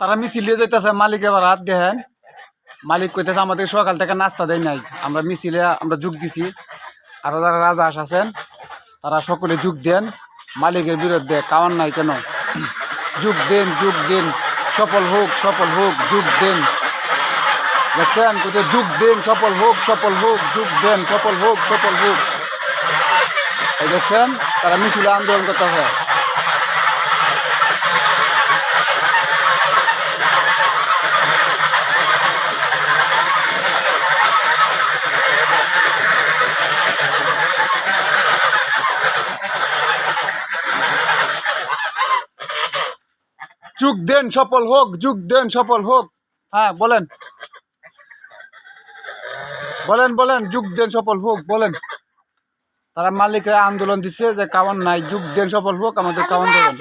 তারা মিছিল দিয়ে যাইতেছে মালিক এবার হাত দেখেন মালিক কইতেছে আমাদের সকাল থেকে নাস্তা দেয় নাই। আমরা মিছিলে আমরা যোগ দিছি। আরও যারা রাজা আছেন তারা সকলে যোগ দেন। মালিকের বিরুদ্ধে কাওয়ান নাই কেন? যোগ দেন যোগ দেন। সফল হোক সফল হোক যোগ দেন। দেখছেন? কোথায় যুগ দেন, সফল হোক সফল হোক, যুগ দেন, সফল হোক সফল হোক। এই দেখছেন? তারা মিছিলে আন্দোলন করতেছে যুগ দেন, সফল হোক, যুগ দেন, সফল হোক। হ্যাঁ বলেন। বলেন বলেন যুগ দেন সফল হোক বলেন। তারা মালিকরা আন্দোলন দিচ্ছে যে কামান নাই যুগ দেন সফল হোক আমাদের কামান দেবেন।